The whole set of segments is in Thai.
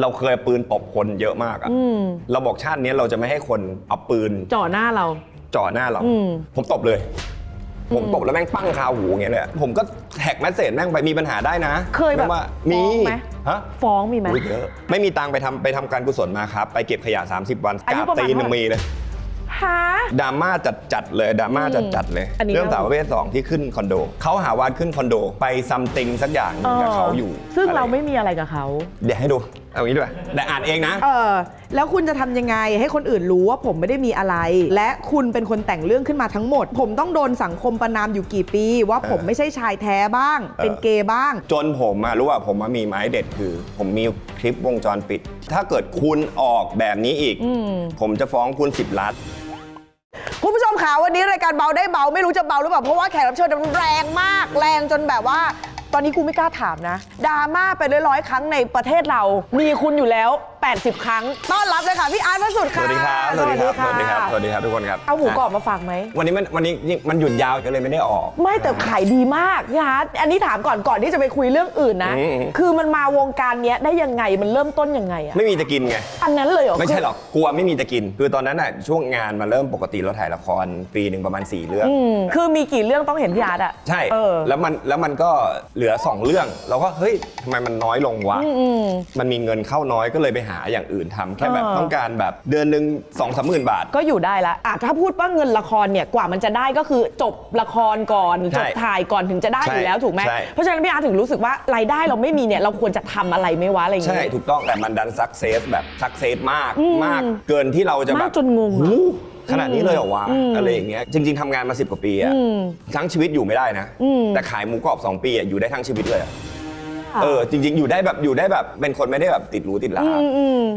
เราเคยปืนตบคนเยอะมากอะอืม เราบอกชาตินี้เราจะไม่ให้คนเอาปืนจ่อหน้าเรา จ่อหน้าเรา อืม ผมตบเลย ผมตบแล้วแม่งปั้งคาหูอย่างเงี้ยเลยอะผมก็แท็กแมสเซจแม่งไปมีปัญหาได้นะเคยแบบไม่ว่าฟ้มีองไหม ฮะ ฟ้องมีไหม อุ๊ยเยอะไม่มีตังค์ไปทำไปทำการกุศลมาครับ ไปเก็บขยะ 30 วันอายุกราบประมาณตีนเท่าไหร่ มีเลยฮะดราม่าจัดจัดๆเลยดราม่าจัดจัดๆเลย อันนี้ เรื่องเราสาวประเภทสองที่ขึ้นคอนโดเขาหาวานขึ้นคอนโดไปซัมติงสักอย่างหนึ่งกับเขาอยู่ซึ่งอะเราไม่มีอะไรกับเขา เดี๋ยวให้ดู เอางี้ด้วยแต่อ่านเองนะ เออแล้วคุณจะทำยังไงให้คนอื่นรู้ว่าผมไม่ได้มีอะไร และคุณเป็นคนแต่งเรื่องขึ้นมาทั้งหมด ผมต้องโดนสังคมประนามอยู่กี่ปี ว่าผมไม่ใช่ชายแท้บ้าง เป็นเกย์บ้าง จนผมอะรู้ว่าผมอะมีไม้เด็ดคือ ผมมีคลิปวงจรปิด ถ้าเกิดคุณออกแบบนี้อีก ผมจะฟ้องคุณ 10 ล้าน คุณผู้ชมคะวันนี้รายการเบาได้เบาไม่รู้จะเบาหรือเปล่าเพราะว่าแขกรับเชิญมันแรงมาก แรงจนแบบว่า ตอนนี้กูไม่กล้าถามนะดราม่าไปร้อยๆครั้งในประเทศเรามีคุณอยู่แล้ว 80 ครั้ง ต้อนรับเลยค่ะ พี่อาร์ตพระสุดสค่ะวัสดีครับ สวัสดีครับสะวัสดีครับ สวัสดีครับทุกคนครับเอาหมูกรอบมาฝากไหม วันนี้มันวันนี้มันหยุดยาวก็เลยไม่ได้ออก ไม่แต่ขายดีมากพี่ฮาร์ดอันนี้ถามก่อนก่อนที่จะไปคุยเรื่องอื่นนะ อืม คือมันมาวงการเนี้ยได้ยังไงมันเริ่มต้นยังไงอะไม่มีจะกินไง อันนั้นเลยเหรอไม่ใช่หรอก กลัวไม่มีจะกิน คือตอนนั้นอะช่วงงานมาเริ่มปกติเราถ่ายละครปีหนึ่งประมาณ 4 เรื่อง อืมคือมีกี่เรื่องต้องเห็นพี่ฮาร์ดอะใช่ เออแล้วมันแล้วมันก็เหลือ 2 เรื่อง เราก็เฮ้ยทำไมมันน้อยลงวะอืมมันมีเงินเข้าน้อยก็เลยไปหาอย่างอื่นทำแค่แบบเออต้องการแบบเดือนหนึ่งสองสามหมื่นบาท ก็อยู่ได้ละอะถ้าพูดว่าเงินละครเนี่ยกว่ามันจะได้ก็คือจบละครก่อนใช่จบถ่ายก่อนถึงจะได้ใช่อยู่แล้วถูกไหมใช่เพราะฉะนั้นพี่อาร์ตถึงรู้สึกว่ารายได้เราไม่มีเนี่ยเราควรจะทำอะไรไหม่วะอะไรอย่างใช่เงี้ยถูกต้องแต่มันดันสักเซสแบบสักเซสมากมากเกินที่เราจะแบบมากจนงงอะหูขนาดนี้เลยเหรอวะอะไรอย่างเงี้ยจริง ๆทำงานมาสิบกว่าปีอะทั้งชีวิตอยู่ไม่ได้นะ แต่ขายหมูกรอบสองปีอะอยู่ได้ทั้งชีวิตเลยอะ เออจริง ๆ อยู่ได้แบบอยู่ได้แบบเป็นคนไม่ได้แบบติดหรูติดหลา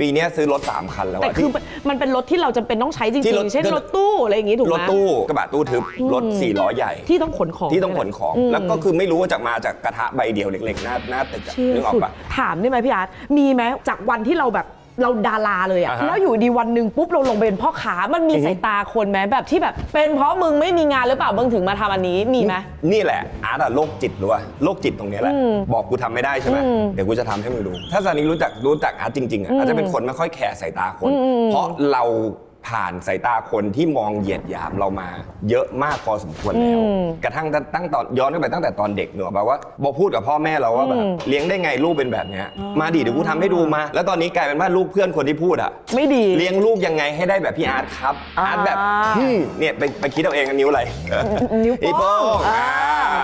ปีเนี้ยซื้อรถสามคันแล้วแต่อะคือที่มันเป็นรถที่เราจำเป็นต้องใช้จที่ริรถ งๆ เช่นรถตู้อะไรอย่างงี้ถูกไหรมถตู้กระบะตู้ทึบรถสี่ล้อใหญ่ ที่ต้องขนของที่ต้องขนของ แล้วก็คือไม่รู้ว่าจากมาจากกระทะใบเดียวเล็กๆ หน้าหน้าตึกอะเชื่อนึกออกสุดปะถามได้ไหมพี่อาร์ตมีไหมจากวันที่เราแบบ เราดาราเลยอะอ่าฮะ แล้วอยู่ดีวันหนึ่งปุ๊บเราลงไปเป็นพ่อขามันมีอือฮึสายตาคนไหมแบบที่แบบ เป็นเพราะมึงไม่มีงานหรือเปล่ามึงถึงมาทำอันนี้มีไหม นี่แหละอาร์ตอะโรคจิตรู้ป่ะโรคจิตตรงเนี้ยแหละอืมบอกกูทำไม่ได้ใช่ไหมอืมเดี๋ยวกูจะทำให้มึงดู ถ้าซานี้รู้จักรู้จักอาร์ตจริงๆอะอาจจะเป็นคนไม่ค่อยแคร์สายตาคนอืมเพราะเรา ผ่านสายตาคนที่มองเหยียดหยามเรามาเยอะมากพอสมควรแล้วอืมกระทั่งตั้งตั้งตอนย้อนกลับไปตั้งแต่ตอนเด็กเนอะแบบว่าบอกพูดกับพ่อแม่เราว่าแบบอืม เลี้ยงได้ไงลูกเป็นแบบเนี้ยมาดิเดี๋ยวกูทำให้ดูมา แล้วตอนนี้กลายเป็นว่าลูกเพื่อนคนที่พูดอะ ไม่ดี เลี้ยงลูกยังไงให้ได้แบบพี่อาร์ตครับอ่าอาร์ตแบบฮึมเนี่ยไปไปคิดเอาเองอันนิ้วอะไรนิ้วอีโป้โป้งงอ่า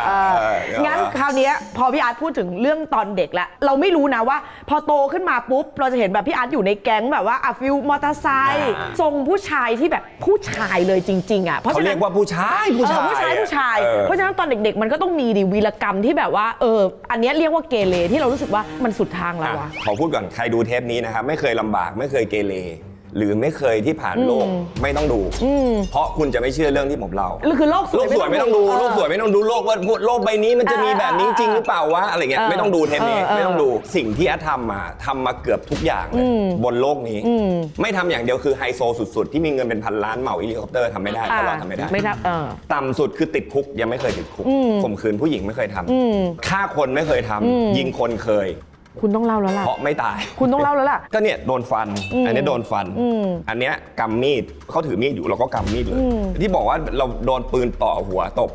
อ่าเอองั้นคราวเนี้ยพอพี่อาร์ตพูดถึงเรื่องตอนเด็กละเราไม่รู้นะว่า พอโตขึ้นมาปุ๊บ เราจะเห็นแบบพี่อาร์ตอยู่ในแก๊งแบบว่าอะฟิลมอเตอร์ไซค์ทรงผู้ชายที่แบบผู้ชายเลยจริง ๆ อะเพราะเขาฉะเรีนั้ยนกว่าผู้ชายผู้เอชาอยผู้ชายผู้ชายออ เพราะฉะนั้นตอนเด็ก ๆ มันก็ต้องมีดิวีรกรรมที่แบบว่าเอออันเนี้ยเรียกว่าเกเรที่เรารู้สึกว่ามันสุดทางแล้วอะวะ ขอพูดก่อน ใครดูเทปนี้นะครับ ไม่เคยลำบากไม่เคยเกเร หรือไม่เคยที่ผ่านโลกไม่ต้องดู เพราะคุณจะไม่เชื่อเรื่องที่ผมเล่าหรือคือโลกสโลวยกสวยไม่ต้องดูเโลกสวยไม่ต้องดูโลกว่าโลกใบนี้มันจะมีแบบนี้จริงหรือเปล่าวะอะไรเงี้ยเออไม่ต้องดูเทปนี้เออเออไม่ต้องดูสิ่งที่อาทำมาทำมาเกือบทุกอย่างเลยบนโลกนี้ ไม่ทำอย่างเดียวคือไฮโซสุดๆ ที่มีเงินเป็นพันล้านเหมาเฮลิคอปเตอร์ทำไม่ได้เพราะเราทำไม่ได้ไม่ได้เออต่ำสุดคือติดคุกยังไม่เคยติดคุกข่มขืนผู้หญิงไม่เคยทำอืมฆ่าคนไม่เคยทำยิงคนเคย คุณต้องเล่าแล้วล่ะ เพราะไม่ตาย คุณต้องเล่าแล้วล่ะ ก็เนี่ยโดนฟันอันนี้โดนฟัน อืมอันเนี้ยกำมีดเขาถือมีดอยู่เราก็กำมีดเลย อืม ที่บอกว่าเราโดนปืนต่อหัวตบ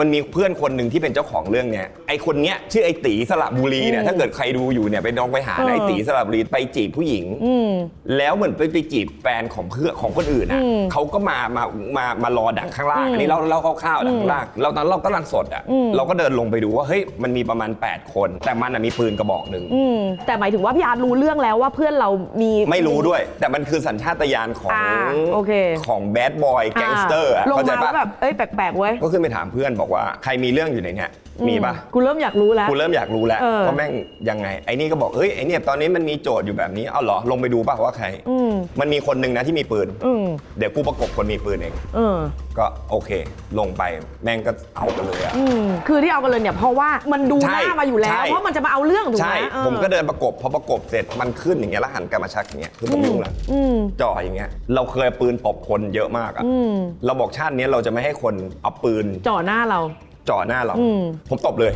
มันมีเพื่อนคนหนึ่งที่เป็นเจ้าของเรื่องเนี้ยไอคนเนี้ยชื่อไอตีสระบุรีเนี่ยถ้าเกิดใครดูอยู่เนี่ยไปลองไปหาเออไอตีสระบุรีไปจีบผู้หญิง อืม แล้วเหมือนไปไปจีบแฟนของเพื่อนของคนอื่นอะอืมเขาก็มามามามารอดักข้างล่างอืมอันนี้เราเล่าคร่าวๆดักข้างล่างเราตอนเรากำลังสดอะอืม เราก็เดินลงไปดูว่าเฮ้ยมันมีประมาณ 8 คน แต่มันอะมีปืนกระบอกหนึ่ง อืม แต่หมายถึงว่าพี่อาร์ตรู้เรื่องแล้วว่าเพื่อนเรามี ไม่รู้ด้วย แต่มันคือสัญชาตญาณของอ่าโอเค ของแบดบอยแก๊งสเตอร์ลงเข้าใจมาปะแล้วแบบ เอ้ยแปลกๆเว้ย ก็ขึ้นไปถามเพื่อนบอกว่าใครมีเรื่องอยู่ในเนี้ย มีปะกูเริ่มอยากรู้แล้ว กูเริ่มอยากรู้แล้วเออว่าแม่งยังไง ไอ้นี่ก็บอกเฮ้ยไอ้เนี่ยตอนนี้มันมีโจทย์อยู่แบบนี้เอาเหรอลงไปดูป่ะว่าใครอืมมันมีคนหนึ่งนะที่มีปืนอืมเดี๋ยวกูประกบคนมีปืนเองเออก็โอเค ลงไปแม่งก็เอากันเลยอะอืมคือที่เอากันเลยเนี่ยเพราะว่ามันดูหใช่น้ามาอยู่แล้ใช่วเพราะมันจะมาเอาเรื่องถูกไหมใช่เออผมก็เดินประกบพอประกบเสร็จมันขึ้นอย่างเงี้ยแล้วหันกลับมาชักอย่างเงี้ยคือผมยุ่งละอืมจ่ออย่างเงี้ยเราเคยปืนตบคนเยอะมากอะอืมเราบอกชาตินี้เราจะไม่ให้คนเอาปืนจ่อหน้าเรา จ่อหน้าเรา อืม ผมตบเลย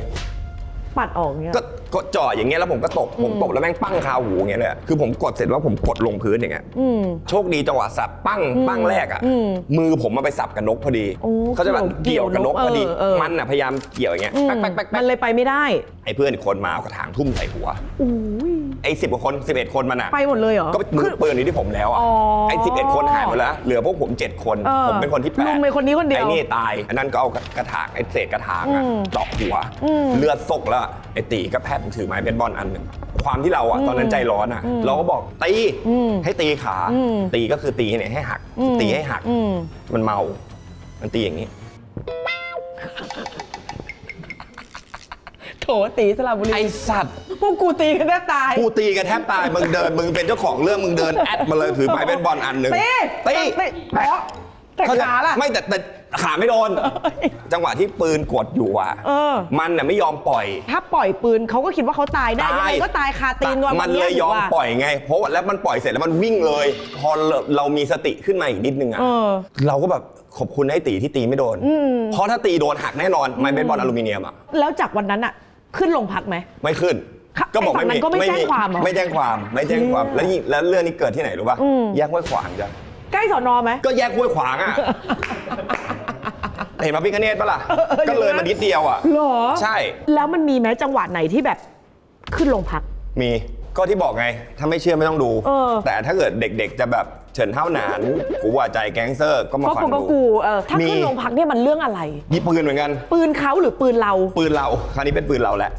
ปัดออกเงี้ยก็ก็จ่ออย่างเงี้ยแล้วผมก็ตกผมตกแล้วแม่งปั้งคาหูอย่างเงี้ยเลยอะคือผมกดเสร็จแล้วผมกดลงพื้นอย่างเงี้ย อืม โชคดีจังหวะสับปั้งปั้งแรกอะอืมมือผมมาไปสับกับนกพอดี โอ้เขาใจะแบบเกี่เกี่ยยววกับนกพอดี เออเออ มันอะพยายามเกี่ยวอย่างเงี้ยอืมแป๊กแป๊กแป๊กมัแป๊นกเลยไปไม่ได้ไอ้เพื่อนอีกคนมาเอากระถางทุ่มใส่หัว อุ้ย ไอ้สิบกว่าคนสิบเอ็ดคนมันอะ ไปหมดเลยเหรอ ก็มืคืออปืนอยู่ที่ผมแล้วอะ อ๋อไอ้สิบเอ็ดคนหายหมดแล้ว เหลือพวกผมเจ็ดคน เออผมเป็นคนที่แปดลุงเป็นคนนี้คนเดียวไอ้นี่ตาย อันนั้นก็เอากระถางไอ้เศษกระถางอะอืมเจาะหัว อืมเลือดซกแล้วอะไอ้ตีก็แพทย์ถือไม้เบสบอลอันหนึ่ง ความที่เราอะตอนนั้นใจร้อนอะ เราก็บอกตี อืมให้ตีขา อืม ตีก็คือตีเนี่ยให้หัก อืมตีให้หัก อืมมันเมา มันตีอย่างนี้ โถตีสระบุรีไอสัตว์พวกกูตีกันแทบตาย กูตีกันแทบตายมึงเดินมึงเป็นเจ้าของเรื่องมึงเดินแอดมาเลยถือไม้เป็นบอลอันหนึ่งตีตีตีเพราะแต่เข้ใจขาล่ะไม่แต่แต่ขาไม่โดน จังหวะที่ปืนกดอยู่อะเออมันน่ะไม่ยอมปล่อย ถ้าปล่อยปืนเขาก็คิดว่าเขาตายได้ยังไงก็ตายคาตีนวันมันเลยยอมดีกว่าปล่อยไง เพราะว่าแล้วมันปล่อยเสร็จแล้วมันวิ่งเลย พอเราเรามีสติขึ้นมาอีกนิดนึงอะเออเราก็แบบขอบคุณไอ้ตีที่ตีไม่โดน เพราะถ้าตีโดนหักแน่นอนไม้เบสบอลอลูมิเนียมอะแล้วจากวันนั้นอะ ขึ้นโรงพักไหม ไม่ขึ้น ค่ะก็บอกไอ้ฝั่งนั้นก็ไม่แจ้งความเหรอ ไม่แจ้งความไม่แจ้งความแล้วยิ่งแล้วเรื่องนี้เกิดที่ไหนรู้ป่ะอืมแยกห้วยขวางจ้ะใกล้สอนอไหม ก็แยกห้วยขวางอะ เห็นมาพิคเนตปะล่ะเออก็เลยมานิดเดียวอะหรอ ใช่ แล้วมันมีไหมจังหวะไหนที่แบบขึ้นโรงพัก มีก็ที่บอกไง ถ้าไม่เชื่อไม่ต้องดู เออแต่ถ้าเกิดเด็กๆจะแบบ เฉินเท่าหนานกูว่าใจแก๊งเซอร์ก็มาเพราะฟักูงก็ดู กูเออถ้ามีขึ้นโรงพักเนี่ยมันเรื่องอะไร ยิบปืนเหมือนกัน ปืนเขาหรือปืนเรา ปืนเรา คราวนี้เป็นปืนเราแหละ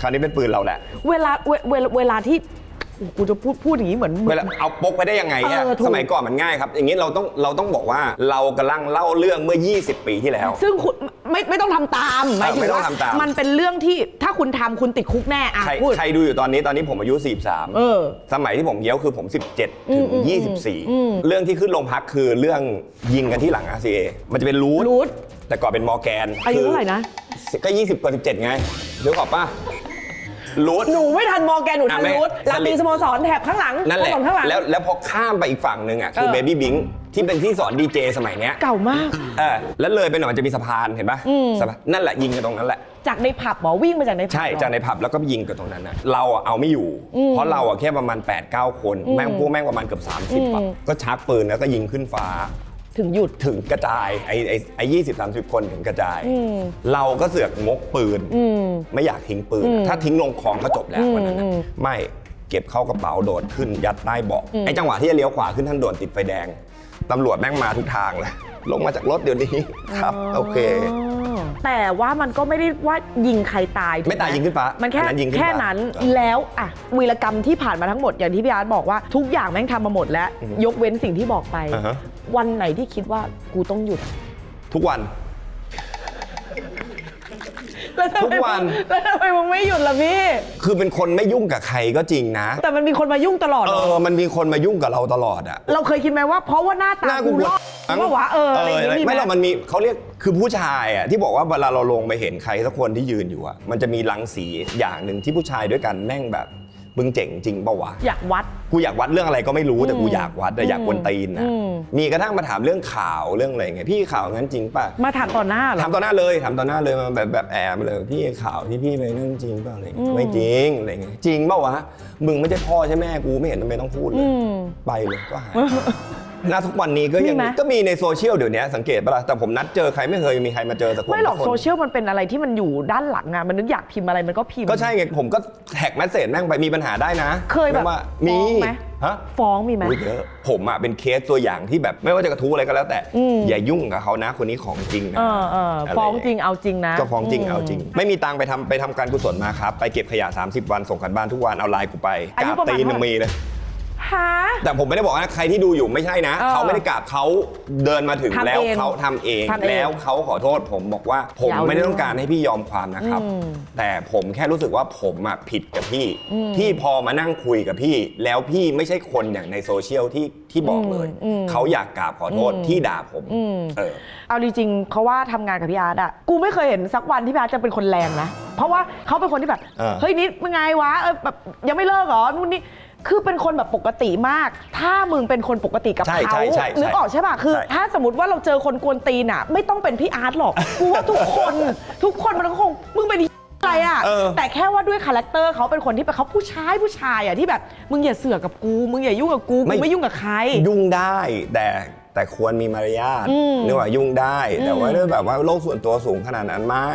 คราวนี้เป็นปืนเราแหละ เวลาเวเวลาเวลาที่ กูจะพูดพูดอย่างนี้เหมือน เวลาเอาปกไปได้ยังไงเนี่ยเออถูก สมัยก่อนมันง่ายครับ อย่างนี้เราต้องเราต้องบอกว่าเรากำลังเล่าเรื่องเมื่อ 20 ปีที่แล้ว ซึ่งคุณไม่ไม่ต้องทำตามหมายถึไม่งต้องว่าทำตาม มันเป็นเรื่องที่ถ้าคุณทำคุณติดคุกแน่อะใครพูด ใครดูอยู่ตอนนี้ตอนนี้ผมอายุ43เออสมัยที่ผมเยี้ยวคือผม 17 ถึงอืม24 เรื่องที่ขึ้นโรงพักคือเรื่องยิงกันที่หลัง RCA มันจะเป็นรูทรูทแต่ก่อนเป็นมอร์แกนอายุเท่าไหร่นะ ก็ 20กว่า17 ไงเดี๋ยวขอบป่ะ รูท หนูไม่ทันมอร์แกนหนูทันอะไม่รูทลาตีสลิดสโมสรแถบข้างหลังนั่นแหละสโมสรข้างหลัง แล้วแล้วพอข้ามไปอีกฝั่งหนึ่งอะคือเออ เบบี้บิงที่เป็นที่สอนดีเจสมัยเนี้ยเก่ามาก เออแล้วเลยไปหน่อยมันจะมีสะพานเห็นป่ะอืม สะพานนั่นแหละยิงกันตรงนั้นแหละ จากในผับหมอวิ่งมาจากในผับใช่เหรอ จากในผับแล้วก็ไปยิงกันตรงนั้นนะเราอะเอาไม่อยู่อืมเพราะเราอะแค่ประมาณ 8 9 คน แม่งพวกแม่งประมาณเกือบ 30อะอืมก็ชักปืนแล้วก็ยิงขึ้นฟ้า ถึงหยุด ถึงกระจายไอ้ไอ้ไอ้ยี่สิบสามสิบคนถึงกระจาย อืม เราก็เสือกงกปืน อืม ไม่อยากทิ้งปืน อืมถ้าทิ้งลงคลองก็จบแล้วอืมวันนั้นนะอืมไม่เก็บเข้ากระเป๋าโดดขึ้นยัดใต้เบาะไอ้จังหวะที่จะเลี้ยวขวาขึ้นทางด่วนติดไฟแดง ตำรวจแม่งมาทุกทางเลย ลงมาจากรถเดี๋ยวนี้ครับ โอเคอ๋อแต่ว่ามันก็ไม่ได้ว่ายิงใครตายถูกหไม่ตายยิงขึ้นฟ้ามันแค่อันนั้นยิงขึ้นฟ้าแค่นั้นแล้วอะวีรกรรมที่ผ่านมาทั้งหมดอย่างที่พี่อาร์ตบอกว่าทุกอย่างแม่งทำมาหมดแล้ว อือฮึยกเว้นสิ่งที่บอกไป อ่าฮะ วันไหนที่คิดว่ากูต้องหยุด ทุกวัน แล้วทำไมทุกวัน แล้วทำไมมึงไม่หยุดล่ะพี่ คือเป็นคนไม่ยุ่งกับใครก็จริงนะ แต่มันมีคนมายุ่งตลอดเอเหรออ มันมีคนมายุ่งกับเราตลอดอะ เราเคยคิดไหมว่าเพราะว่าหน้าตาหน้ากูกูปวดรอดมั้งว่าวะเอออะไรอย่างงี้ไม่มีหรอกไหมมันมีเขาเรียกคือผู้ชายอะที่บอกว่าเวลาเราลงไปเห็นใครสักคนที่ยืนอยู่อะมันจะมีรังสีอย่างหนึ่งที่ผู้ชายด้วยกันแม่งแบบ มึงเจ๋งจริงเปะวะอยากวัด กูอยากวัดเรื่องอะไรก็ไม่รู้แต่อืมกูอยากวัดแต่อยากกวนตีนนะอืมมีกระทั่งมาถามเรื่องข่าวเรื่องอะไรไงพี่ข่าวงั้นจริงป่ะมาถามต่อหน้าเหรอถามต่อหน้าเลยถามต่อหน้าเลยมาแบบแบบแอบมาเลยพี่ข่าวที่พี่ไปนั่นจริงเปล่าอะไรเงี้ยอืมไม่จริงอะไรเงี้ยจริงเปล่าวะมึงไม่ใช่พ่อใช่แม่กูไม่เห็นทำไมต้องพูดเลอืยมไปเลยก็หาย ณทุกวันนี้ก็ยังมีไหม ก็มีในโซเชียลเดี๋ยวนี้สังเกตปะล่ะแต่ผมนัดเจอใครไม่เคยมีใครมาเจอสักคนไม่หรอกสัคน โซเชียลมันเป็นอะไรที่มันอยู่ด้านหลังอะมันนึกอยากพิมพ์อะไรมันก็พิมพ์ ก็ใช่ไง ผมก็แท็กแมสเซจแม่งไปมีปัญหาได้นะเคยแบบไม่ว่าฟ้มีองไหม ฮะฟ้องมีไหม อุ๊ยเยอะผมอะเป็นเคสตัวอย่างที่แบบไม่ว่าจะกระทู้อะไรก็แล้วแต่ อืม อย่ายุ่งกับเขานะคนนี้ของจริงนะเออเอออะไรฟ้องจริงเอาจริงนะก็ฟ้องจริงมเอาจริง ไม่มีตังค์ไปทำไปทำการกุศลมาครับ ไปเก็บขยะ 30 วันส่งกันบ้านทุกวันเอาไลน์กูไปอายุกราบประมาณตีนเท่าไหร่ยังมีเลย ฮะ แต่ผมไม่ได้บอกนะใครที่ดูอยู่ไม่ใช่นะ เออเขาไม่ได้กราบเขาเดินมาถึงทำแล้วเองเขาทำเองทำเองแล้วเขาขอโทษผมบอกว่าผมอย่าเอาไม่ได้ต้องการให้พี่ยอมความนะครับ อืมแต่ผมแค่รู้สึกว่าผมอะผิดกับพี่ อืมที่พอมานั่งคุยกับพี่ แล้วพี่ไม่ใช่คนอย่างในโซเชียลที่ที่บอกเลย อืมเขาอยากกราบขอโทษอืมที่ด่าผมอืม เออ เอาจริงๆเขาว่าทำงานกับพี่อาร์ตอะกูไม่เคยเห็นสักวันที่พี่อาร์ตจะเป็นคนแรงนะ เพราะว่าเขาเป็นคนที่แบบ เออ เฮ้ยนิดมึงไงวะ เออแบบยังไม่เลิกเหรอนู่นนี่ คือเป็นคนแบบปกติมาก ถ้ามึงเป็นคนปกติกับใช่เขาใช่ใช่นึกออกใช่ป่ะ คือ ใช่ ถ้าสมมติว่าเราเจอคนกวนตีนอะไม่ต้องเป็นพี่อาร์ตหรอก กูว่าทุกคน ทุกคนมันก็คง มึงเป็นอะไรอะ เออ แต่แค่ว่าด้วยคาแรคเตอร์เขาเป็นคนที่แบบเขาผู้ชายผู้ชายอะที่แบบ มึงอย่าเสือกกับกู มึงอย่ายุ่งกับกู กูไม่ยุ่งกับใคร ยุ่งได้แต่แต่ควรมีมารยาทอืมนึกว่ายุ่งได้ แต่อืมว่าด้วยแบบว่าโลกส่วนตัวสูงขนาดนั้นไม่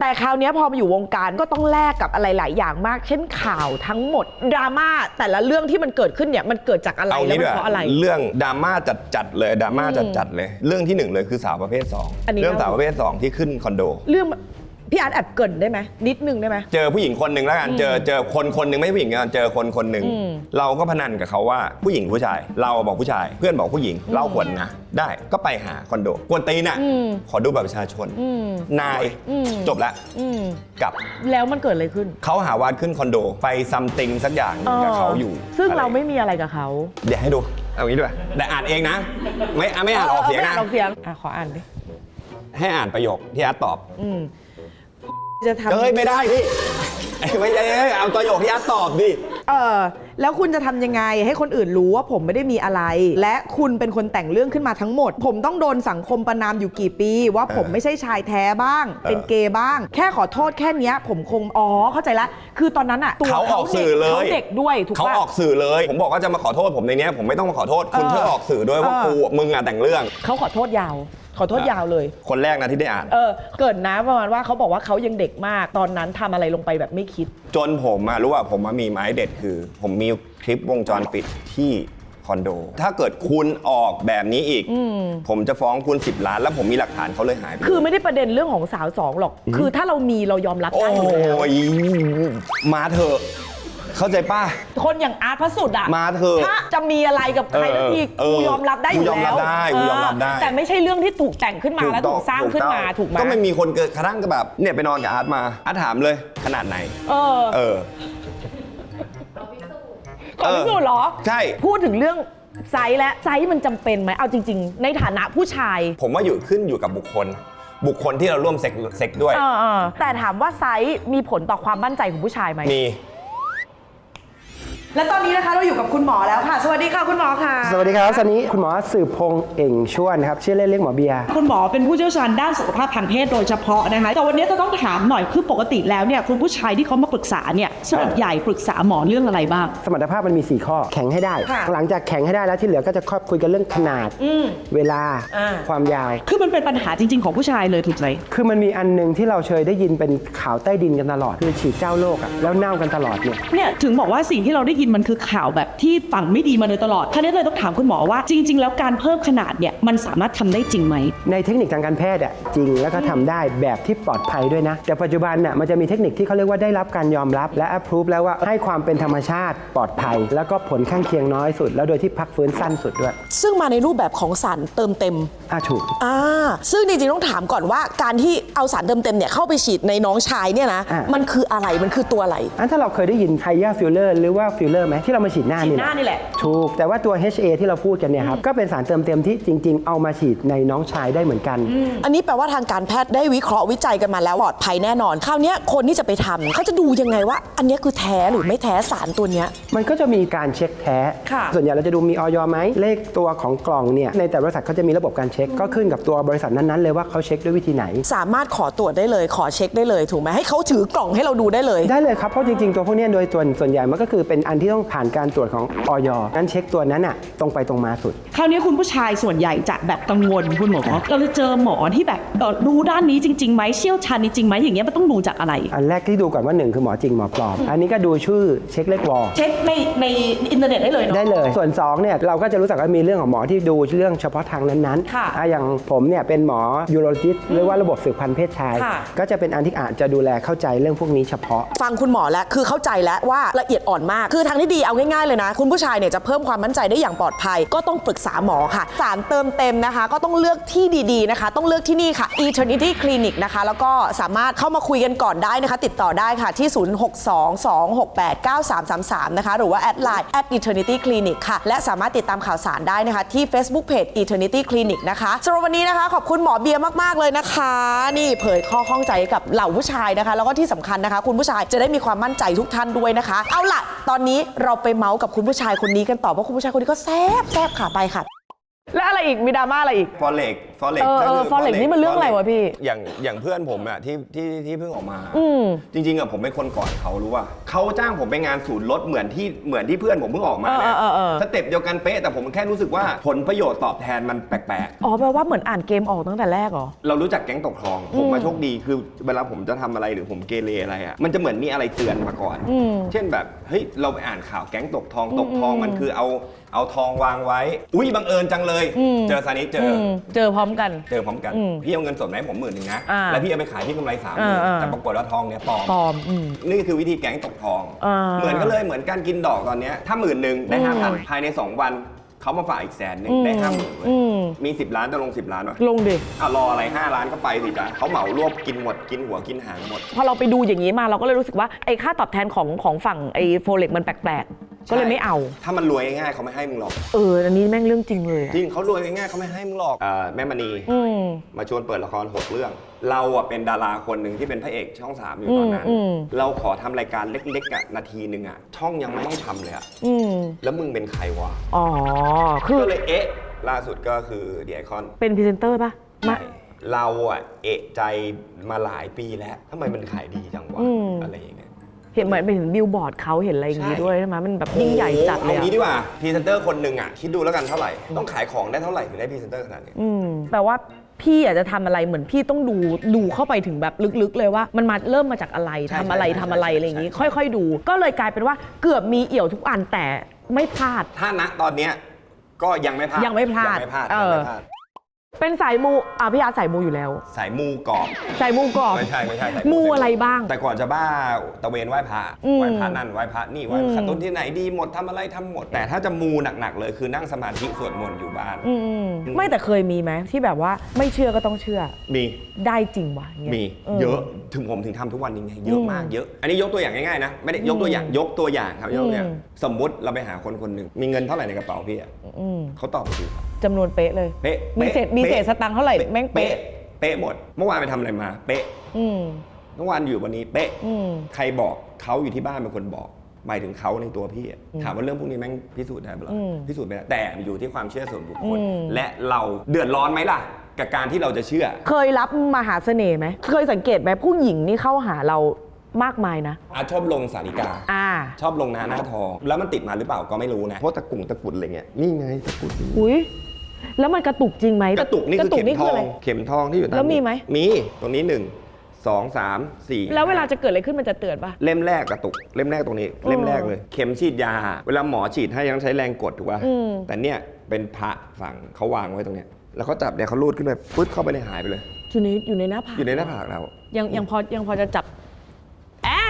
แต่คราวเนี้ยพอมาอยู่วงการก็ต้องแลกกับอะไรหลายอย่างมาก เช่นข่าวทั้งหมดดราม่าแต่ละเรื่องที่มันเกิดขึ้นเนี่ยมันเกิดจากอะไรเอาแล้วงี้มัดีนกว่าเพราะอะไร เรื่องดราม่าจัดจัดๆเลยดราม่าอืมจัดจัดๆเลย เรื่องที่หนึ่งเลยคือสาวประเภทสองอันนี้เรื่องเล่าสาวประเภทสองที่ขึ้นคอนโด เรื่อง พี่อาร์ตแอบเกรินได้ไหมนิดนึงได้ไหม เจอผู้หญิงคนหนึ่งแล้วกันเจอเจอคนคนหนึ่งไม่ใช่ผู้หญิงกันเจอคนคนหนึ่งอืม เราก็พนันกับเขาว่าผู้หญิงผู้ชาย เราบอกผู้ชาย เพื่อนบอกผู้หญิงเล่าขวดนะ ได้ก็ไปหาคอนโดกวนตีนอะอืมขอดูบัตรประชาชน อืมนายอืมจบละอืมกลับแล้วมันเกิดอะไรขึ้นเขาหาว่าขึ้นคอนโดไปซัมติงสักอย่างหนึ่งกับเขาอยู่ซึ่งอะเราไม่มีอะไรกับเขาเดี๋ยวให้ดูเอางี้ด้วยแต่อ่านเองนะ ไม่อะไม่อ่านออกเสียงไม่นะอ่านออกเสียงอะขออ่านดิให้อ่านประโยคที่อาร์ตตอบ อืม จะทำเอ้ยไม่ได้พี่ไอ้ไม่ใช่เอ้ยเอาประโยคที่อาร์ตตอบดิเออแล้วคุณจะทำยังไงให้คนอื่นรู้ว่าผมไม่ได้มีอะไร และคุณเป็นคนแต่งเรื่องขึ้นมาทั้งหมด ผมต้องโดนสังคมประนามอยู่กี่ปี ว่าผมไม่ใช่ชายแท้บ้าง เป็นเกย์บ้าง แค่ขอโทษแค่เนี้ย ผมคงอ๋อเข้าใจละ คือตอนนั้นอะตัวเขาออกสื่อเลยเขาเด็กด้วยถูกเขาปะ ออกสื่อเลย ผมบอกว่าจะมาขอโทษผมในเนี้ยผมไม่ต้องมาขอโทษคุณเออเพื่อออกสื่อด้วยว่าเออ กูมึงอะแต่งเรื่อง เขาขอโทษยาว ขอโทษยาวเลย คนแรกนะที่ได้อ่าน เออ เกิดนะประมาณว่าเขาบอกว่าเขายังเด็กมาก ตอนนั้นทำอะไรลงไปแบบไม่คิด จนผมอะรู้ว่าผมมามีไม้เด็ดคือ ผมมีคลิปวงจรปิดที่คอนโด ถ้าเกิดคุณออกแบบนี้อีก ผมจะฟ้องคุณ 10 ล้าน แล้วผมมีหลักฐานเขาเลยหายไปคือไม่ได้ประเด็นเรื่องของสาวสองหรอก คือถ้าเรามีเรายอมรับโอ้ได้อยู่แล้ว ยมาเถอะ เข้าใจป้าคนอย่างอาร์ตพระสุดอะมาเถอะถ้าจะมีอะไรกับใครเออทันทีเอกูอยอมรับได้อยู่กูยอมรัแล้บวได้กูยอมรับได้ เแต่ไม่ใช่เรื่องที่ถูกแต่งขึ้นมาแล้วถูกสร้างขึ้นมาต้องถูกไหมก็ไม่มีคนเกิดกระทั่งก็แบบเนี่ยไปนอนกับอาร์ตมาอาร์ตถามเลยขนาดไหน เออเออ ขอพิสูจน์เหรอใช่ พูดถึงเรื่องไซส์และไซส์มันจำเป็นไหมเอาจริง ๆ ในฐานะผู้ชาย ผมว่าอยู่ขึ้นอยู่กับบุคคล บุคคลที่เราร่วมเซ็กเซ็กด้วย เออเออแต่ถามว่าไซส์มีผลต่อความมั่นใจของผู้ชายไหมมี และตอนนี้นะคะเราอยู่กับคุณหมอแล้วค่ะ สวัสดีค่ะคุณหมอค่ะ สวัสดีครับตอนนี้คุณหมอสืบพงษ์เอ่งชวนครับชื่อเล่นเรียกหมอเบียร์ คุณหมอเป็นผู้เชี่ยวชาญด้านสุขภาพทางเพศโดยเฉพาะนะคะ แต่วันนี้จะต้องถามหน่อยคือปกติแล้วเนี่ยคุณผู้ชายที่เขามาปรึกษาเนี่ยส่วนใหญ่ปรึกษาหมอเรื่องอะไรบ้าง สมรรถภาพมันมี 4 ข้อแข็งให้ได้ ค่ะหลังจากแข็งให้ได้แล้วที่เหลือก็จะครอบคุยกันเรื่องขนาดเวลา อ่า ความยาว คือมันเป็นปัญหาจริง ๆ ของผู้ชายเลยถูกไหมคือมันมีอันหนึงที่เราเคยได้ยินเป็นข่าวใต้ดินกันตลอด คือฉีดเจ้าโลกอะแล้วเน่ากันตลอดเนี่ย เนี่ยถึงบอกว่าสิ่งที่เราได้ยินมันคือข่าวแบบที่ฝั่งไม่ดีมาโดยตลอดท่านี้เลยต้องถามคุณหมอว่า จริง ๆ แล้วการเพิ่มขนาดเนี่ยมันสามารถทำได้จริงไหม ในเทคนิคทางการแพทย์อะจริงแล้วก็ทำได้แบบที่ปลอดภัยด้วยนะ แต่ปัจจุบันน่ะมันจะมีเทคนิคที่เขาเรียกว่าได้รับการยอมรับและ approve แล้วว่าให้ความเป็นธรรมชาติปลอดภัย แล้วก็ผลข้างเคียงน้อยสุด แล้วโดยที่พักฟื้นสั้นสุดด้วยซึ่งมาในรูปแบบของสารเติมเต็ม อะถูก อ่า ซึ่งจริงๆต้องถามก่อนว่าการที่เอาสารเติมเต็มเนี่ยเข้าไปฉีดในน้องชายเนี่ยนะ อ่ามัมันคืออะไร มันคือตัวอะไร อันถ้าเราเคยได้ยินไฮยาฟิลเลอร์หรือว่าฟิลเลอร์ไหมที่เรามาฉีดหน้านี่ฉีดหน้านี่แหละถูกแต่ว่าตัว HA ที่เราพูดกันเนี่ยครับก็เป็นสารเติมเต็มที่จริง ๆ เอามาฉีดในน้องชายได้เหมือนกัน อันนี้แปลว่าทางการแพทย์ได้วิเคราะห์วิจัยกันมาแล้วปลอดภัยแน่นอน คราวเนี้ยคนที่จะไปทำเขาจะดูยังไงว่า อันเนี้ยคือแท้หรือไม่แท้สารตัวเนี้ย มันก็จะมีการเช็คแท้ ค่ะ ส่วนใหญ่เราจะดูมีออยไหมเลขตัวของกล่องเนี่ยในแต่บริษัทเขาจะมีระบบการเช็ค ก็ขึ้นกับตัวบริษัทนั้นๆเลยว่าเขาเช็คด้วยวิธีไหน สามารถขอตรวจได้เลยขอเช็คได้เลยถูกไหมให้เขาถือกล่องให้เราดูได้เลย ได้เลยครับ เพราะจริงๆ ตัวพวกเนี้ยโดยส่วนส่วนใหญ่มันก็คือเป็นอันที่ต้องผ่านการตรวจของออยงั้นเช็คตัวนั้นอะตรงไปตรงมาสุด คราวนี้คุณผู้ชายส่วนใหญ่จะแบบกังวลคุณหมอเราจะเจอหมอที่แบบเอ่อรู้ด้านนี้จริงๆไหมเชี่ยวชาญจริงๆไหมอย่างเงี้ยมันต้องดูจากอะไร อันแรกที่ดูก่อนว่าหนึ่งคือหมอจริงหมอปลอม อันนี้ก็ดูชื่อเช็คเลขวอล เช็คในในอินเทอร์เน็ตได้เลยเนาะ ได้เลย ส่วน2เนี่ยเราก็จะรู้จักว่ามีเรื่องของหมอที่ดูเรื่องเฉพาะทางนั้นค่ะๆอะอย่างผมเนี่ยเป็นหมอยูโรจิสหรือว่าระบบสืบพันธุ์เพศชาย ค่ะ ก็จะเป็นอันที่อาจจะดูแลเข้าใจเรื่องพวกนี้เฉพาะ ฟังคุณหมอแล้วคือเข้าใจแล้วว่าละเอียดอ่อนมาก คือทางที่ดีเอาง่ายๆเลยนะ คุณผู้ชายเนี่ยจะเพิ่มความมั่นใจได้อย่างปลอดภัย ก็ต้องปรึกษาหมอค่ะ สารเติมเต็มนะคะ ก็ต้องเลือกที่ดีๆนะคะ ต้องเลือกที่นี่ค่ะ Eternity Clinic นะคะ แล้วก็สามารถเข้ามาคุยกันก่อนได้นะคะ ติดต่อได้ค่ะที่ 0622689333 นะคะ หรือว่าแอดไลน์ at eternity clinic ค่ะ และสามารถติดตามข่าวสารได้นะคะ ที่ Facebook Page eternity clinic นะคะสำหรับวันนี้นะคะ ขอบคุณหมอเบียร์มากๆเลยนะคะ นี่เผยข้อข้องใจกับเหล่าผู้ชายนะคะ แล้วก็ที่สำคัญนะคะ คุณผู้ชายจะได้มีความมั่นใจทุกท่านด้วยนะคะ เอาล่ะตอนนี้เราไปเมาส์กับคุณผู้ชายคนนี้กันต่อเพราะคุณผู้ชายคนนี้ก็แซบแซบค่ะไปค่ะ แล้วอะไรอีกมีดราม่าอะไรอีก ฟอเร็กฟอเร็กเออเออ Forex นี่มันเรื่องอะไรวะพี่ อย่างอย่างเพื่อนผมอะที่ที่ที่เพิ่งออกมา อืม จริงๆอะผมเป็นคนก่อนเขารู้ว่าเขาจ้างผมไปงานศูนย์รถเหมือนที่เหมือนที่เพื่อนผมเพิ่งออกมาเออเนี่ยเออเออ สเต็ปเดียวกันเป๊ะแต่ผมแค่รู้สึกว่าผลประโยชน์ตอบแทนมันแปลกอ๋อแปลว่าเหมือนอ่านเกมออกตั้งแต่แรกเหรอ ๆ เรารู้จักแก๊งตกทอง ผมมาโชคดีคือเวลาผมจะทำอะไรหรือผมเกเรอะไรอะมันจะเหมือนมีอะไรเตือนมาก่อน อืม เช่นแบบเฮ้ยเราไปอ่านข่าวแก๊งตกทองตกทองมันคือเอาเอาทองวางไว้ อุ้ยบังเอิญจังเลยเจอซานิเจออมเจอพร้อมกัน เจอพร้อมกัน อืมพี่เอาเงินสดมาให้ผมหมื่นหนึ่งนะ อ่าแล้วพี่เอาไปขายที่กำไรสามหมื่นอ่าอ่า แต่ปรากฏว่าทองเนี่ยปลอม ปลอมอืม นี่คือวิธีแก๊งตกทอง อ่าเหมือนกันเลยเหมือนการกินดอกตอนเนี้ยถ้าหมื่นหนึ่งได้อืมห้าพันภายใน 2 วันเขามาฝากอีกแสนหนึ่งอืมได้ห้าหมื่นเลยอืม มี 10 ล้านจะลง 10 ล้านวะลงดิ อะรออะไร 5 ล้านก็ไปสิจ้ะเขาเหมารวบกินหมดกินหัวกินหางหมด พอเราไปดูอย่างนี้มาเราก็เลยรู้สึกว่าไอ้ค่าตอบแทนของของฝั่งไอ้โฟเล็กมันแปลกๆ ก็เลยไม่เอา ถ้ามันรวยง่ายๆเขาไม่ให้มึงหรอก เออ อันนี้แม่งเรื่องจริงเลยอะจริงเขารวยง่ายๆเขาไม่ให้มึงหรอกอ่าแม่มณี อืม มาชวนเปิดละครหกเรื่อง เราอะเป็นดาราคนหนึ่งที่เป็นพระเอกช่องสามอยู่ตอนนั้น อืมอืม เราขอทำรายการเล็กๆอะนาทีหนึ่งอะ ช่องยังไม่ให้ทำเลยอะ อืมแล้วมึงเป็นใครวะ อ๋อ คือก็เลยเอ๊ะ ล่าสุดก็คือเดียคอนเป็นพรีเซนเตอร์ปะมา เราอะเอะใจมาหลายปีแล้วทำไมมันขายดีจังวะ อืม อะไรอย่างเงี้ย เห็นเหมือนไปถึงบิลบอร์ดเขาเห็นอะไรอย่างงี้ใช่ด้วยใช่ไหมมันแบบยิ่งใหญ่จัดเลยอาอะงี้ดีกว่าพรีเซนเตอร์คนหนึ่งอะคิดดูแล้วกันเท่าไหร่ต้องขายของได้เท่าไหร่ถึงได้พรีเซนเตอร์ขนาดนี้ อืมแปลว่าพี่อยากจะทำอะไรเหมือนพี่ต้องดูดูเข้าไปถึงแบบลึกๆ เลยว่ามันมาเริ่มมาจากอะไรใช่ทำอะไรใช่ทำอะไรใช่อะไรอย่างงี้ ใช่ ค่อย ๆ ดู ก็เลยกลายเป็นว่าเกือบมีเอี่ยวทุกอันแต่ไม่พลาด ถ้าณตอนเนี้ยก็ยังไม่พลาดยังไม่พลาดยังไม่พลาดเอยังอไม่พลาด เป็นสายมูอะพี่อาร์ตสายมูอยู่แล้ว สายมูกรอบ สายมูกรอบไม่ใช่ไม่ใช่สายมูอะไรบ้างแต่ก่อนจะบ้าตะเวนไหว้พระอืมไหว้พระนั่นไหว้พระนี่ไหว้อืม ขัดต้นที่ไหนดีหมดทำอะไรทำหมด แต่ถ้าจะมูหนักๆเลยคือนั่งสมาธิสวดมนต์อยู่บ้าน อืมๆไม่แต่เคยมีไหมที่แบบว่าไม่เชื่อก็ต้องเชื่อ มีได้จริงวะางงี้มีเยอะถึงผมถึงทำทุกวันนี้ไงเยอะมากเยอะ อันนี้ยกตัวอย่างง่ายๆนะไม่ได้ยกตัวอย่างยกตัวอย่างครับยกตัวอย่างอืมสมมุติเราไปหาคนคนหนึ่งมีเงินเท่าไหร่ในกระเป๋าพี่อะอืมเขาตอบมาสิครับ จำนวนเป๊ะเลยเป๊ะมีเศษป๊ะมีเศษป๊ะสตังค์เท่าไหร่แม่งเป๊ะ เป๊ะหมด เมื่อวานไปทำอะไรมา เป๊ะอืมเมื่อวานอยู่วันนี้เป๊ะ อืม ใครบอกเขาอยู่ที่บ้านเป็นคนบอกหมายถึงเขาในตัวพี่อะถามว่าเรื่องพวกนี้แม่งพิสูจน์ได้ปะล่ะอืมพิสูจน์ไม่ได้แต่อยู่ที่ความเชื่อส่วนบุคคล อืม และเราเดือดร้อนไหมล่ะ กับการที่เราจะเชื่อ เคยรับมหาเสน่ห์ไหม เคยสังเกตไหมผู้หญิงนี่เข้าหาเรามากมายนะ อาชอบลงสาริกา อ่า ชอบลงหน้าหน้าทอง แล้วมันติดมาหรือเปล่าก็ไม่รู้นะเพราะตะกุ่งตะกุดอะไรเงี้ยนี่ไงตะกุดนี่อุ้ย แล้วมันกระตุกจริงไหมกระตุกนี่คือเข็มทองอะไรเข็มทองที่อยู่ตามแล้วมีไหมมีตรงนี้หนึ่งสองสามสี่แล้วเวลาจะเกิดอะไรขึ้นมันจะเตือนปะเล่มแรกกระตุก เล่มแรกตรงนี้ เล่มแรกเลย เข็มฉีดยา เวลาหมอฉีดให้ยังใช้แรงกดถูกป่ะอืมแต่เนี่ยเป็นพระฝังเขาวางไว้ตรงเนี้ย แล้วเขาจับเนี่ยเขาลูดขึ้นไปปึ๊ดเข้าไปในหายไปเลย อยู่ในอยู่ในหน้าผาก อยู่ในหน้าผากเรา ยังยังพอยังพอจะจับแอะ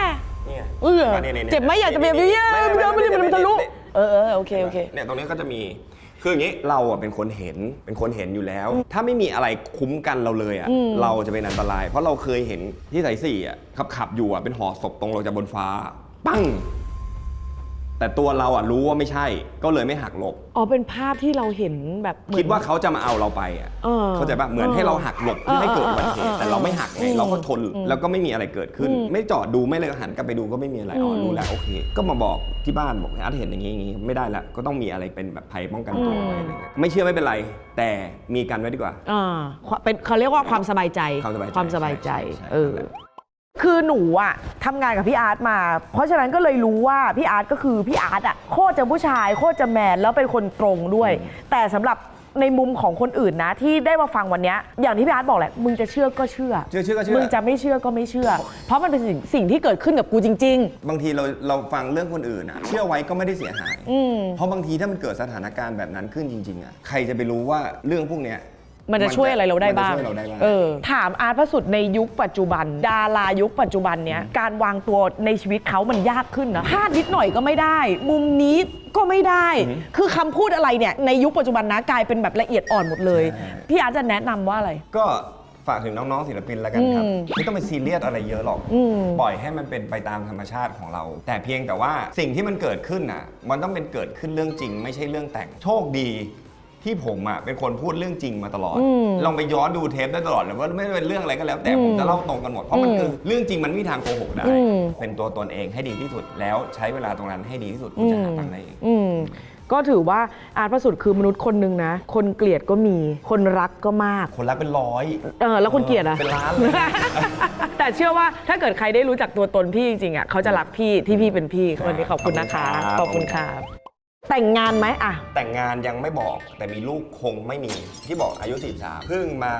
เนี่ยเออนี่ๆๆเจ็บไหมอยากจะเบียดเบี้ยไม่ไม่ไม่ได้ไม่ไม่ได้มันทะลุไม่เออเออโอเคโอเค เนี่ยตรงนี้ก็จะมี คืออย่างนี้เราอะเป็นคนเห็นเป็นคนเห็นอยู่แล้ว ถ้าไม่มีอะไรคุ้มกันเราเลยอะอืมเราจะเป็นอันตราย เพราะเราเคยเห็นที่สายสี่อะขับขับอยู่อะเป็นหอศพตรงเราจากบนฟ้า ปั้ง แต่ตัวเราอะรู้ว่าไม่ใช่ ก็เลยไม่หักหลบ อ๋อเป็นภาพที่เราเห็นแบบเหมือน คิดว่าเขาจะมาเอาเราไปอะเออเข้าใจป่ะเหมือนให้เราหักหลบเพื่อให้เกิดอุบัติเหเออตุเออเออแต่เราไม่หักไงอืมเราก็ทนอืมแล้วก็ไม่มีอะไรเกิดขึ้น อืมไม่จอดดูไม่เลยหันกลับไปดูก็ไม่มีอะไรอ๋ออืมรู้แล้วโอเค ก็มาบอกที่บ้านบอกให้อาร์ตเห็นอย่างนี้อย่างนี้ไม่ได้ละก็ต้องมีอะไรเป็นแบบภัยป้องกันตัวไว้อะไรเงี้ยไม่เชื่อไม่เป็นไร แต่มีกันไว้ดีกว่า อ่าความเป็นเขาเรียกว่าความสบายใจ ความสบายใจความสบายใจ ใช่ใช่เออ คือหนูอะทำงานกับพี่อาร์ตมา เพราะฉะนั้นก็เลยรู้ว่าพี่อาร์ตก็คือพี่อาร์ตอะโคตรจะผู้ชายโคตรจะแมนแล้วเป็นคนตรงด้วย แต่สำหรับในมุมของคนอื่นนะ ที่ได้มาฟังวันเนี้ยอย่างที่พี่อาร์ตบอกแหละมึงจะเชื่อก็เชื่อเชื่อเชื่อก็เชื่อ มึงจะไม่เชื่อก็ไม่เชื่อ เพราะมันเป็นสิ่งสิ่งที่เกิดขึ้นกับกูจริง บางทีเราเราฟังเรื่องคนอื่นอะเชื่อไว้ก็ไม่ได้เสียหายอืมเพราะบางทีถ้ามันเกิดสถานการณ์แบบนั้นขึ้นจริงๆอะใครจะไปรู้ว่าเรื่องพวกเนี้ยๆ มันจะช่วยอะไรเราได้บ้าง มันจะช่วยเราได้บ้าง เออ ถามอาร์ตพระสุดในยุคปัจจุบัน ดารายุคปัจจุบันเนี้ยการวางตัวในชีวิตเขามันยากขึ้นนะพลาดนิดหน่อยก็ไม่ได้ มุมนี้ก็ไม่ได้ คือคำพูดอะไรเนี่ยในยุคปัจจุบันนะกลายเป็นแบบละเอียดอ่อนหมดเลยพี่อาร์ตจะแนะนำว่าอะไร ก็ฝากถึงน้อง ๆ ศิลปินแล้วกันครับ อืมไม่ต้องไปซีเรียสอะไรเยอะหรอก อืม ปล่อยให้มันเป็นไปตามธรรมชาติของเรา แต่เพียงแต่ว่าสิ่งที่มันเกิดขึ้นอะ มันต้องเป็นเกิดขึ้นเรื่องจริง ไม่ใช่เรื่องแต่ง โชคดี ที่ผมอะเป็นคนพูดเรื่องจริงมาตลอด อืมลองไปย้อนดูเทปได้ตลอดเลยว่าไม่ว่าเป็นเรื่องอะไรก็แล้วแต่ผมจะเล่าตรงกันหมด เพราะมันคือเรื่องจริงมันไม่มีทางโกหกได้ อืม เป็นตัวตนเองให้ดีที่สุด แล้วใช้เวลาตรงนั้นให้ดีที่สุดคุณจะหาตังค์ได้เอง อืมก็ถือว่าอาร์ตพระสุดคือมนุษย์คนหนึ่งนะ คนเกลียดก็มี คนรักก็มาก คนรักเป็นร้อย เออแล้วคนเกลียดอะ เป็นล้านเลย แต่เชื่อว่าถ้าเกิดใครได้รู้จักตัวตนพี่จริงๆอะเขาจะรักพี่ที่พี่เป็นพี่วันนี้ขอบคุณนะคะ ขขออบบคุคุณณครัค่ะบ แต่งงานไหมอะ แต่งงานยังไม่บอกแต่มีลูกคงไม่มีที่บอกอายุ 43 เพิ่งมา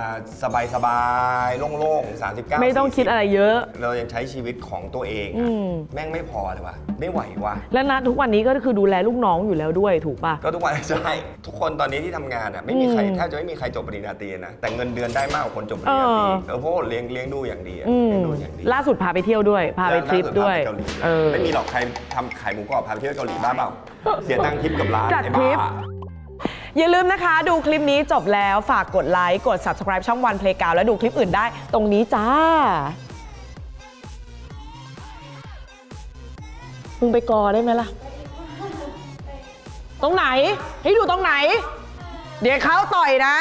สบายๆโล่งๆ 39ไม่ต้องคิดอะไรเยอะ เรายังใช้ชีวิตของตัวเองอือะมแม่งไม่พอเลยว่ะไม่ไหวว่ะ และนะทุกวันนี้ก็คือดูแลลูกน้องอยู่แล้วด้วยถูกป่ะ ก็ทุกวัน ใช่ทุกคนตอนนี้ที่ทำงานอะไม่มีใครอืมแทบจะไม่มีใครจบปริญญาตรีนะแต่เงินเดือนได้มากกว่าคนจบปริญญาตรีเออ เออเพราะว่าเลี้ยงเลี้ยงดูอย่างดีอะอืมเลี้ยงดูอย่างดีล่าสุดพาไปเที่ยวด้วย พาไปทริปด้วย ล่าสุพาไปเกาหลีเออ ไม่มีหรอกใครทำขายหมูกรอบพาไปเที่ยวเกาหลีบ้าเปล่า เสียตังค์ทริปกับร้านจัดไอ้ทริปบ้าอย่าลืมนะคะ ดูคลิปนี้จบแล้วฝากกดไลค์กด subscribe ช่องวัน Playground แล้วดูคลิปอื่นได้ตรงนี้จ้า มึงไปกอได้ไหมล่ะ ตรงไหน ให้ดูตรงไหน เดี๋ยวเขาต่อยนะ